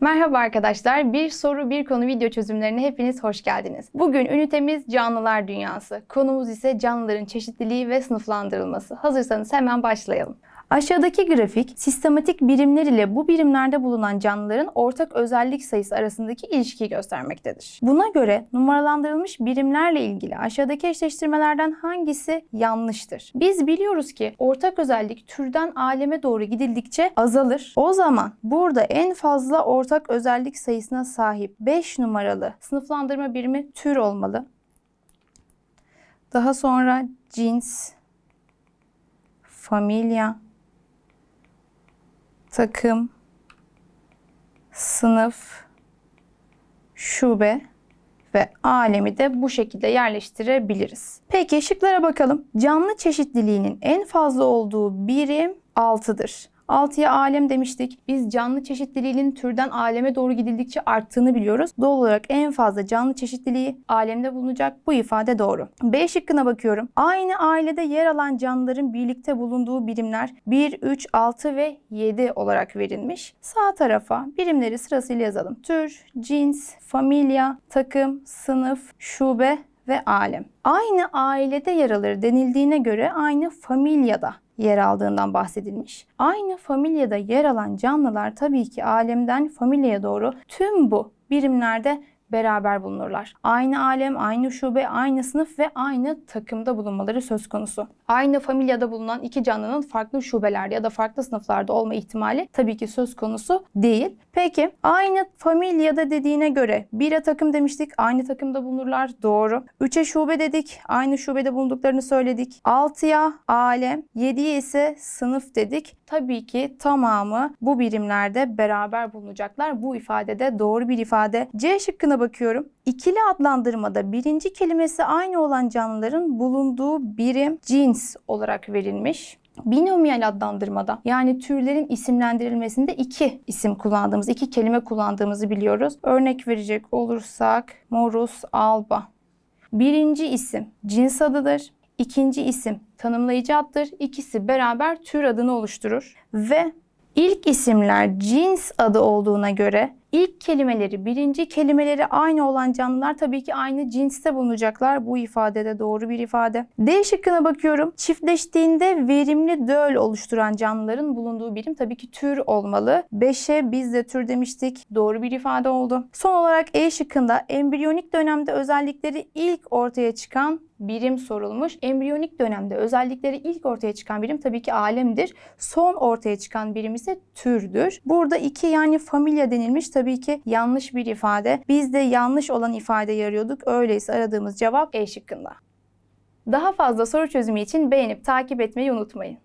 Merhaba arkadaşlar. Bir soru bir konu video çözümlerine hepiniz hoş geldiniz. Bugün ünitemiz canlılar dünyası. Konumuz ise canlıların çeşitliliği ve sınıflandırılması. Hazırsanız hemen başlayalım. Aşağıdaki grafik sistematik birimler ile bu birimlerde bulunan canlıların ortak özellik sayısı arasındaki ilişkiyi göstermektedir. Buna göre numaralandırılmış birimlerle ilgili aşağıdaki eşleştirmelerden hangisi yanlıştır? Biz biliyoruz ki ortak özellik türden aleme doğru gidildikçe azalır. O zaman burada en fazla ortak özellik sayısına sahip 5 numaralı sınıflandırma birimi tür olmalı. Daha sonra cins, familya, takım, sınıf, şube ve alemi de bu şekilde yerleştirebiliriz. Peki şıklara bakalım. Canlı çeşitliliğinin en fazla olduğu birim 6'dır. 6'ya alem demiştik. Biz canlı çeşitliliğinin türden aleme doğru gidildikçe arttığını biliyoruz. Doğal olarak en fazla canlı çeşitliliği alemde bulunacak. Bu ifade doğru. B şıkkına bakıyorum. Aynı ailede yer alan canlıların birlikte bulunduğu birimler 1, 3, 6 ve 7 olarak verilmiş. Sağ tarafa birimleri sırasıyla yazalım. Tür, cins, familya, takım, sınıf, şube ve alem. Aynı ailede yer alır denildiğine göre aynı familyada yer aldığından bahsedilmiş. Aynı familyada yer alan canlılar tabii ki alemden familyaya doğru tüm bu birimlerde beraber bulunurlar. Aynı alem, aynı şube, aynı sınıf ve aynı takımda bulunmaları söz konusu. Aynı familyada bulunan iki canlının farklı şubelerde ya da farklı sınıflarda olma ihtimali tabii ki söz konusu değil. Peki aynı familyada dediğine göre 1'e takım demiştik. Aynı takımda bulunurlar. Doğru. 3'e şube dedik. Aynı şubede bulunduklarını söyledik. 6'ya alem, 7'ye ise sınıf dedik. Tabii ki tamamı bu birimlerde beraber bulunacaklar. Bu ifadede doğru bir ifade. C şıkkına bakıyorum. İkili adlandırmada birinci kelimesi aynı olan canlıların bulunduğu birim cins olarak verilmiş. Binomiyal adlandırmada yani türlerin isimlendirilmesinde iki isim kullandığımız, iki kelime kullandığımızı biliyoruz. Örnek verecek olursak morus alba. Birinci isim cins adıdır. İkinci isim tanımlayıcı addır. İkisi beraber tür adını oluşturur. Ve ilk isimler cins adı olduğuna göre ilk kelimeleri, birinci kelimeleri aynı olan canlılar tabii ki aynı cinste bulunacaklar. Bu ifadede doğru bir ifade. D şıkkına bakıyorum. Çiftleştiğinde verimli döl oluşturan canlıların bulunduğu birim tabii ki tür olmalı. 5'e biz de tür demiştik. Doğru bir ifade oldu. Son olarak E şıkkında embriyonik dönemde özellikleri ilk ortaya çıkan birim sorulmuş. Embriyonik dönemde özellikleri ilk ortaya çıkan birim tabii ki alemdir. Son ortaya çıkan birim ise türdür. Burada iki yani familya denilmiş tabii ki yanlış bir ifade. Biz de yanlış olan ifadeyi arıyorduk. Öyleyse aradığımız cevap E şıkkında. Daha fazla soru çözümü için beğenip takip etmeyi unutmayın.